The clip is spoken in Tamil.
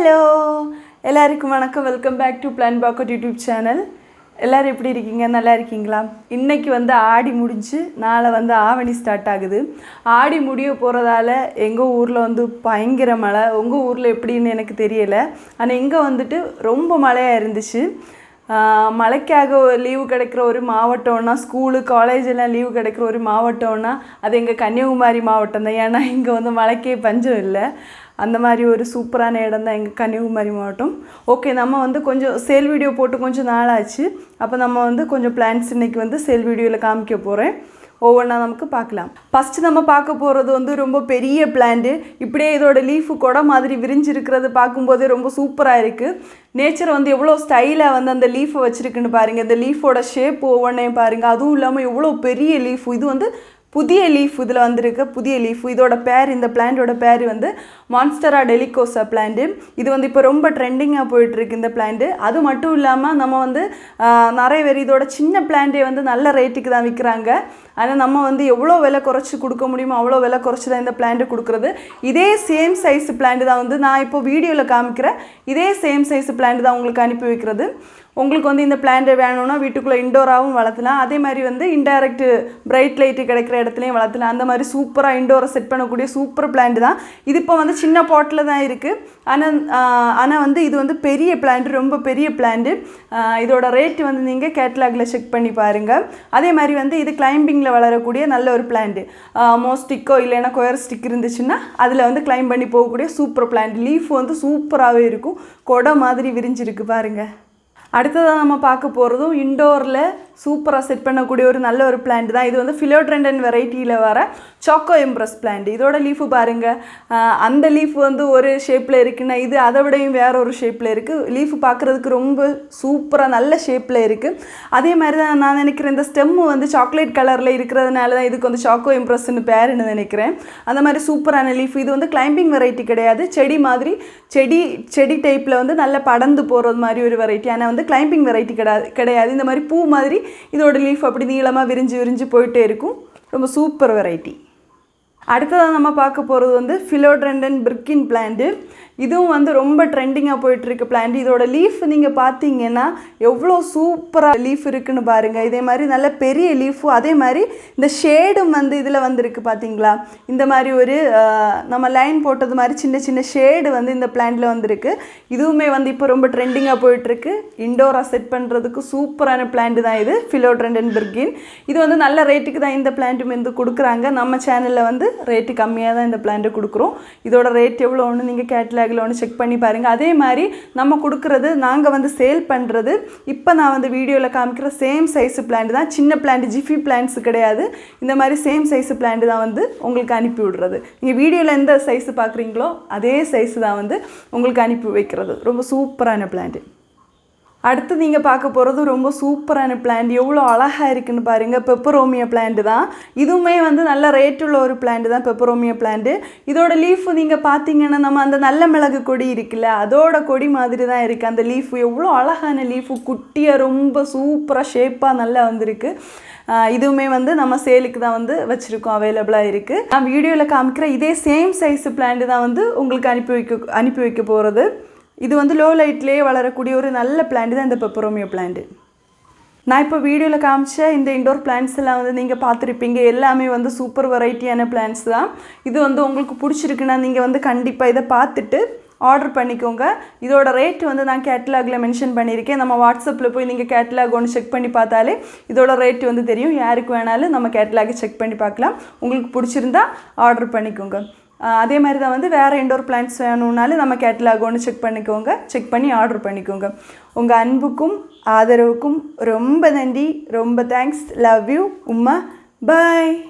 ஹலோ. எல்லாருக்கும் வணக்கம். Welcome back to plan pocket YouTube channel எல்லோரும் எப்படி இருக்கீங்க? நல்லா இருக்கீங்களா? இன்றைக்கி வந்து ஆடி முடிஞ்சு நாளை வந்து ஆவணி ஸ்டார்ட் ஆகுது. ஆடி முடிய போகிறதால எங்கள் ஊரில் வந்து பயங்கர மழை. உங்கள் ஊரில் எப்படின்னு எனக்கு தெரியலை. ஆனால் இங்கே வந்துட்டு ரொம்ப மழையாக இருந்துச்சு. மழைக்காக லீவு கிடைக்கிற ஒரு மாவட்டம்னா ஸ்கூலு காலேஜ் எல்லாம் லீவு கிடைக்கிற ஒரு மாவட்டம்னா அது எங்கள் கன்னியாகுமரி மாவட்டம் தான். ஏன்னா இங்கே வந்து மழைக்கே பஞ்சம் இல்லை. அந்த மாதிரி ஒரு சூப்பரான இடம் தான் எங்கள் கன்னியாகுமரி மாவட்டம். ஓகே நம்ம வந்து கொஞ்சம் சேல் வீடியோ போட்டு கொஞ்சம் நாளாச்சு. அப்போ நம்ம வந்து கொஞ்சம் பிளான்ஸ் இன்னைக்கு வந்து சேல் வீடியோவில் காமிக்க போகிறேன் ஒவ்வொன்றா நமக்கு பார்க்கலாம். ஃபஸ்ட்டு நம்ம பார்க்க போகிறது வந்து ரொம்ப பெரிய பிளான்ட்டு இப்படியே இதோட லீஃபு கொடை மாதிரி விரிஞ்சிருக்கிறது பார்க்கும்போதே ரொம்ப சூப்பராக இருக்குது நேச்சர் வந்து எவ்வளோ ஸ்டைலாக வந்து அந்த லீஃபை வச்சுருக்குன்னு பாருங்கள் இந்த லீஃபோட ஷேப் ஒவ்வொன்றையும் பாருங்கள் அதுவும் இல்லாமல் எவ்வளோ பெரிய லீஃப் இது வந்து புதிய லீஃப் இதில் வந்திருக்க. புதிய லீஃப் இதோட பேர் இந்த பிளான்ட்டோட பேர் வந்து மான்ஸ்டரா டெலிகோசா பிளான்ட்டு இது வந்து இப்போ ரொம்ப ட்ரெண்டிங்காக போயிட்டுருக்கு இந்த பிளான்ட்டு அது மட்டும் இல்லாமல் நம்ம வந்து நிறைய பேர் இதோட சின்ன பிளான்ட்டே வந்து நல்ல ரேட்டுக்கு தான் விற்கிறாங்க ஆனால் நம்ம வந்து எவ்வளோ விலை குறைச்சி கொடுக்க முடியுமோ அவ்வளோ விலை குறைச்சி தான் இந்த பிளான்ட்டு கொடுக்குறது. இதே சேம் சைஸ் பிளான்ட் தான் வந்து நான் இப்போ வீடியோவில் காமிக்கிறேன். இதே சேம் சைஸ் பிளான்ட் தான் உங்களுக்கு அனுப்பி வைக்கிறது. உங்களுக்கு வந்து இந்த பிளான்ட் வேணும்னா வீட்டுக்குள்ளே இண்டோராகவும் வளர்த்தலாம். அதே மாதிரி வந்து இன்டைரக்ட் பிரைட் லைட்டு கிடைக்கிற இடத்துலையும் வளர்த்தலாம். அந்த மாதிரி சூப்பராக இண்டோரை செட் பண்ணக்கூடிய சூப்பர் பிளான்ட் தான். இது இப்போ வந்து சின்ன பாட்டில் தான் இருக்குது ஆனால் ஆனால் வந்து இது வந்து பெரிய பிளான்ட் ரொம்ப பெரிய பிளான்ட் இதோட ரேட் வந்து நீங்கள் கேட்லாகில் செக் பண்ணி பாருங்கள் அதே மாதிரி வந்து இது கிளைம்பிங்கில் வளரக்கூடிய நல்ல ஒரு பிளான்ட் மோஸ்டிக்கோ இல்லைன்னா கொயர் ஸ்டிக் இருந்துச்சுன்னா அதில் வந்து கிளைம் பண்ணி போகக்கூடிய சூப்பர் பிளான்ட் லீஃப் வந்து சூப்பராகவே இருக்கும். கொடை மாதிரி விரிஞ்சிருக்கு பாருங்கள் அடுத்ததாக நம்ம பார்க்க போகிறதும் இண்டோரில் சூப்பராக செட் பண்ணக்கூடிய ஒரு நல்ல ஒரு பிளான்ட் தான். இது வந்து ஃபிலோட்ரெண்டன் வெரைட்டியில் வர சாக்கோ எம்ப்ரஸ் பிளான்ட் இதோட லீஃபு பாருங்கள் அந்த லீஃப் வந்து ஒரு ஷேப்பில் இருக்குன்னா இது அதை விடையும் வேற ஒரு ஷேப்பில் இருக்குது லீஃப் பார்க்குறதுக்கு ரொம்ப சூப்பராக நல்ல ஷேப்பில் இருக்குது அதே மாதிரி தான் நான் நினைக்கிறேன் இந்த ஸ்டெம்மு வந்து சாக்லேட் கலரில் இருக்கிறதுனால தான் இதுக்கு வந்து சாக்கோ எம்ப்ரஸ்ன்னு பேருன்னு நினைக்கிறேன். அந்த மாதிரி சூப்பரான லீஃப் இது வந்து கிளைம்பிங் வெரைட்டி கிடையாது. செடி மாதிரி செடி செடி டைப்பில் வந்து நல்லா படர்ந்து போகிறது மாதிரி ஒரு வெரைட்டி ஆனால் வந்து கிளைம்பிங் வெரைட்டி கிடையாது கிடையாது. இந்த மாதிரி பூ மாதிரி இதோட லீஃப் அப்படி நீளமாக விரிஞ்சு விரிஞ்சு போயிட்டே இருக்கும். ரொம்ப சூப்பர் வெரைட்டி அடுத்ததாக நம்ம பார்க்க போகிறது வந்து ஃபிலோட்ரெண்டன் பிர்கின் பிளான்ட்டு இதுவும் வந்து ரொம்ப ட்ரெண்டிங்காக போயிட்டுருக்கு. பிளான்ட் இதோட லீஃப் நீங்கள் பார்த்தீங்கன்னா எவ்வளோ சூப்பராக லீஃப் இருக்குன்னு பாருங்கள் இதே மாதிரி நல்ல பெரிய லீஃபும் அதே மாதிரி இந்த ஷேடும் வந்து இதில் வந்திருக்கு பார்த்தீங்களா? இந்த மாதிரி ஒரு நம்ம லைன் போட்டது மாதிரி சின்ன சின்ன ஷேடு வந்து இந்த பிளான்ட்டில் வந்திருக்கு. இதுவுமே வந்து இப்போ ரொம்ப ட்ரெண்டிங்காக போயிட்டுருக்கு. இண்டோராக செட் பண்ணுறதுக்கு சூப்பரான பிளான்ட் தான் இது. ஃபிலோட்ரெண்டன் பிர்கின் இது வந்து நல்ல ரேட்டுக்கு தான் இந்த பிளான்ட்டும் வந்து கொடுக்குறாங்க. நம்ம சேனலில் வந்து ரேட்டு கம்மியாக தான் இந்த பிளான்ட்டு கொடுக்குறோம். இதோட ரேட் எவ்வளோன்னு நீங்கள் கேட்லாக் ஒன்று செக் பண்ணி பாருங்கள் அதே மாதிரி நம்ம கொடுக்குறது நாங்கள் வந்து சேல் பண்ணுறது இப்போ நான் வந்து வீடியோவில் காமிக்கிற சேம் சைஸ் பிளான்ட் தான். சின்ன பிளான்ட் ஜிஃபி பிளான்ட்ஸ் கிடையாது. இந்த மாதிரி சேம் சைஸு பிளான்ட் தான் வந்து உங்களுக்கு அனுப்பி விடுறது. நீங்கள் வீடியோவில் எந்த சைஸு பார்க்குறீங்களோ அதே சைஸு தான் வந்து உங்களுக்கு அனுப்பி வைக்கிறது. ரொம்ப சூப்பரான பிளான்ட்டு அடுத்து நீங்கள் பார்க்க போகிறது ரொம்ப சூப்பரான பிளான்ட் எவ்வளோ அழகாக இருக்குன்னு பாருங்கள் பெப்பரோமியா பிளான்ட் தான். இதுவுமே வந்து நல்ல ரேட் உள்ள ஒரு பிளான்ட் தான் பெப்பரோமியா பிளான்ட் இதோட லீஃப் நீங்கள் பார்த்தீங்கன்னா நம்ம அந்த நல்ல மிளகு கொடி இருக்குல்ல அதோட கொடி மாதிரி தான் இருக்குது அந்த லீஃப் எவ்வளோ அழகான லீஃபு குட்டியாக ரொம்ப சூப்பராக ஷேப்பாக நல்லா வந்திருக்கு. இதுவுமே வந்து நம்ம சேலுக்கு தான் வந்து வச்சுருக்கோம் அவைலபிளாக இருக்குது நான் வீடியோவில் காமிக்கிற இதே சேம் சைஸ் பிளான்ட் தான் வந்து உங்களுக்கு அனுப்பி வைக்க அனுப்பி வைக்க போகிறது இது வந்து லோ லைட்லேயே வளரக்கூடிய ஒரு நல்ல பிளான்ட் தான் இந்த பெப்பரோமியோ பிளான்ட் நான் இப்போ வீடியோவில் காமிச்ச இந்த இண்டோர் பிளான்ட்ஸ் எல்லாம் வந்து நீங்கள் பார்த்துருப்பீங்க. எல்லாமே வந்து சூப்பர் வெரைட்டியான பிளான்ஸ் தான். இது வந்து உங்களுக்கு பிடிச்சிருக்குன்னா நீங்கள் வந்து கண்டிப்பாக இதை பார்த்துட்டு ஆர்டர் பண்ணிக்கோங்க. இதோட ரேட் வந்து நான் கேட்லாகில் மென்ஷன் பண்ணியிருக்கேன். நம்ம வாட்ஸ்அப்பில் போய் நீங்கள் கேட்லாக் ஒன்று செக் பண்ணி பார்த்தாலே இதோட ரேட் வந்து தெரியும். யாருக்கு வேணாலும் நம்ம கேட்லாகை செக் பண்ணி பார்க்கலாம். உங்களுக்கு பிடிச்சிருந்தா ஆர்டர் பண்ணிக்கோங்க. அதே மாதிரி தான் வந்து வேறு இண்டோர் பிளான்ஸ் வேணும்னாலும் நம்ம கேட்லாக் ஒன்று செக் பண்ணிக்கோங்க. செக் பண்ணி ஆர்டர் பண்ணிக்கோங்க. உங்கள் அன்புக்கும் ஆதரவுக்கும் ரொம்ப நன்றி. ரொம்ப thanks love you Uma bye